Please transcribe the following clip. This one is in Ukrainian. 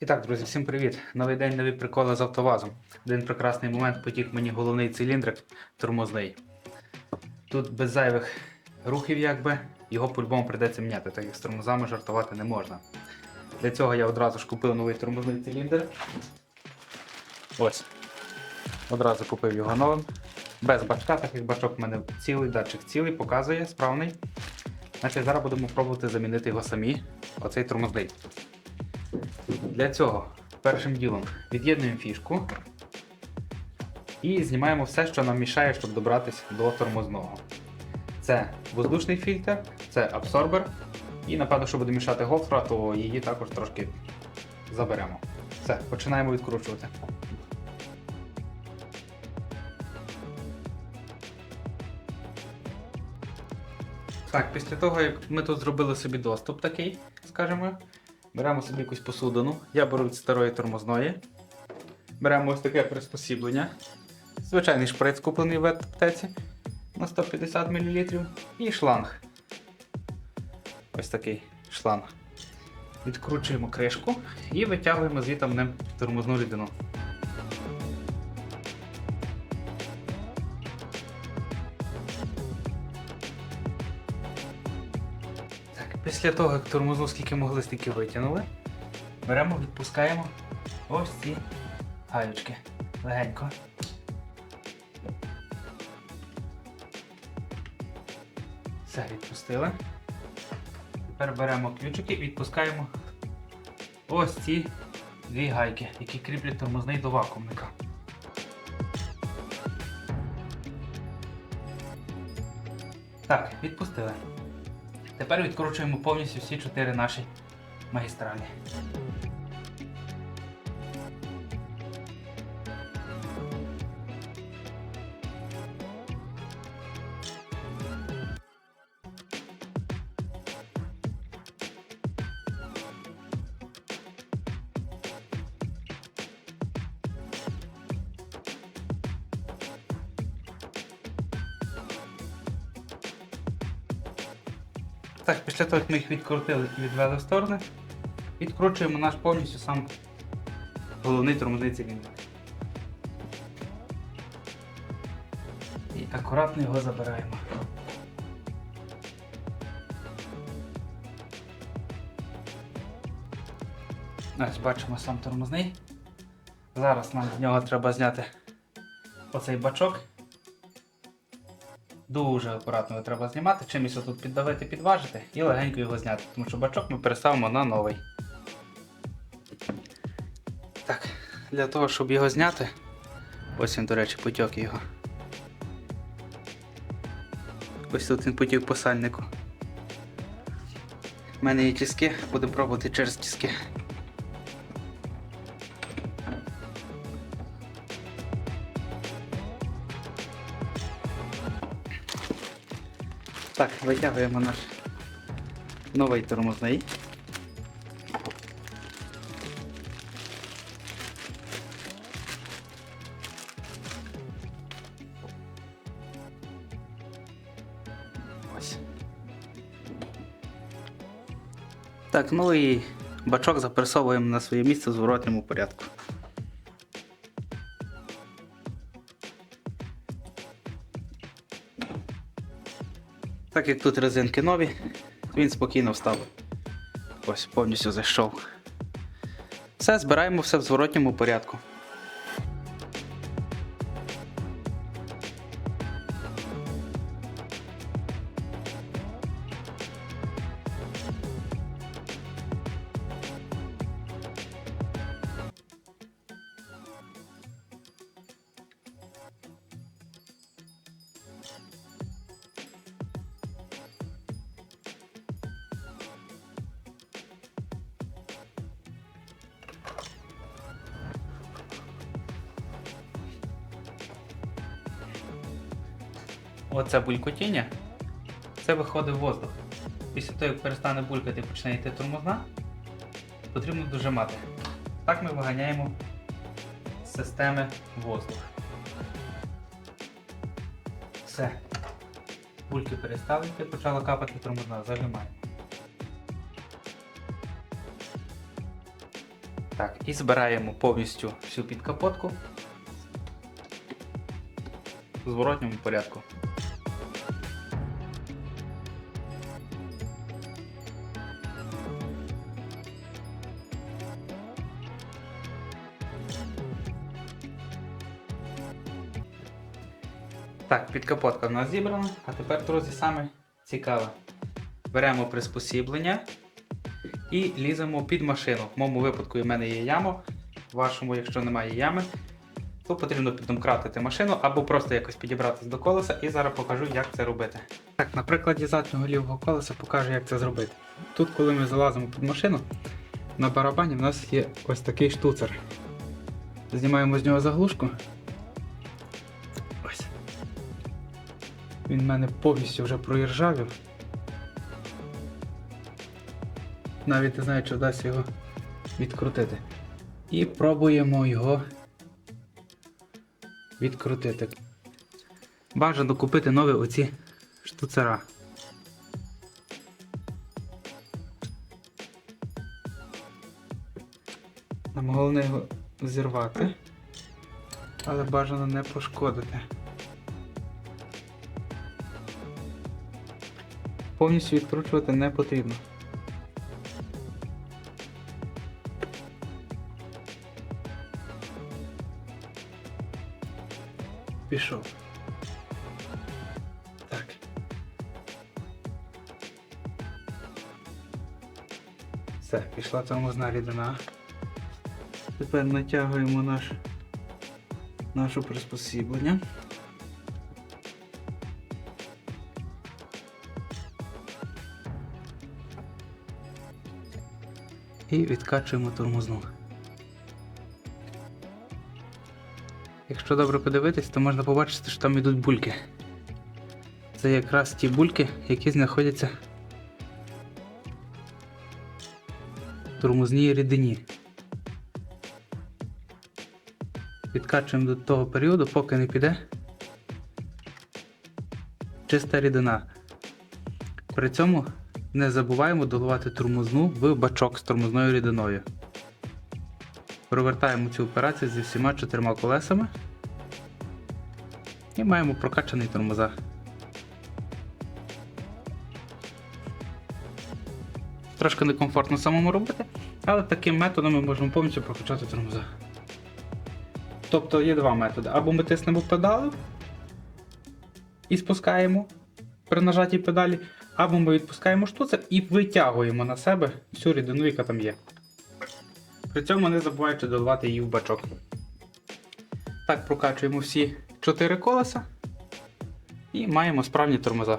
І так, друзі, всім привіт! Новий день, нові приколи з автовазом. Один прекрасний момент потік мені головний циліндрик тормозний. Тут без зайвих рухів, якби, його по-любому прийдеться міняти, так як з тормозами жартувати не можна. Для цього я одразу ж купив новий тормозний циліндр. Ось. Одразу купив його новим. Без бачка, так як бачок в мене цілий, датчик цілий, показує, справний. Значить, зараз будемо пробувати замінити його самі, оцей тормозний. Для цього першим ділом від'єднуємо фішку і знімаємо все, що нам мішає, щоб добратися до тормозного. Це воздушний фільтр, це абсорбер. І напевно, що буде мішати гофра, то її також трошки заберемо. Все, починаємо відкручувати. Так, після того, як ми тут зробили собі доступ такий, скажімо, беремо собі якусь посудину. Я беру від старої тормозної. Беремо ось таке приспосіблення. Звичайний шприц куплений в аптеці на 150 мл. І шланг. Ось такий шланг. Відкручуємо кришку і витягуємо звідти ним тормозну рідину. Після того, як тормозну скільки могли, стільки витягнули, беремо, відпускаємо ось ці гаючки. Легенько. Все, відпустили. Тепер беремо ключики і відпускаємо ось ці дві гайки, які кріплять тормозний до вакуумника. Так, відпустили. Тепер відкручуємо повністю всі чотири наші магістралі. Так, після того, як ми їх відкрутили і відвели в сторони, відкручуємо наш повністю сам головний тормозний циліндр. І акуратно його забираємо. Ось бачимо сам тормозний. Зараз нам з нього треба зняти оцей бачок. Дуже акуратно його треба знімати, чимось тут піддавити, підважити і легенько його зняти, тому що бачок ми переставимо на новий. Так, для того, щоб його зняти, ось він, до речі, потік його. Ось тут він потік по сальнику. У мене є тіски, будемо пробувати через тіски. Так, витягуємо наш новий тормозний. Так, ну і бачок запресовуємо на своє місце в зворотньому порядку. Так як тут резинки нові, він спокійно встав. Ось, повністю зайшов. Все, збираємо все в зворотньому порядку. Оце булькотіння, це виходить воздух. Після того, як перестане булькати і почне йти тормозна, потрібно дожимати. Так ми виганяємо з системи воздух. Все. Бульки перестали йти, почала капати тормозна, зажимаємо. Так, і збираємо повністю всю підкапотку в зворотньому порядку. Так, підкапотка в нас зібрана, а тепер, друзі, саме цікаве. Беремо приспосіблення і ліземо під машину. В моєму випадку у мене є яма. В вашому, якщо немає ями, то потрібно піддомкратити машину або просто якось підібратися до колеса і зараз покажу, як це робити. Так, на прикладі заднього лівого колеса покажу, як це зробити. Тут, коли ми залазимо під машину, на барабані в нас є ось такий штуцер. Знімаємо з нього заглушку. Він в мене повністю вже проіржавів. Навіть не знаю, чи вдасться його відкрутити. І пробуємо його відкрутити. Бажано купити нові оці штуцера. Нам головне його зірвати, але бажано не пошкодити. Повністю відкручувати не потрібно. Пішов. Так. Все, пішла тормозна рідина. Тепер натягуємо наш, нашу приспосіблення. І відкачуємо тормозну. Якщо добре подивитись, то можна побачити, що там йдуть бульки. Це якраз ті бульки, які знаходяться в тормозній рідині. Відкачуємо до того періоду, поки не піде чиста рідина. При цьому не забуваємо доливати тормозну в бачок з тормозною рідиною. Провертаємо цю операцію зі всіма чотирма колесами і маємо прокачаний тормоза. Трошки некомфортно самому робити, але таким методом ми можемо повністю прокачати тормоза. Тобто є два методи. Або ми тиснемо педали і спускаємо при нажатій педалі, або ми відпускаємо штуцер і витягуємо на себе всю рідину, яка там є. При цьому не забувайте доливати її в бачок. Так, прокачуємо всі 4 колеса і маємо справні тормоза.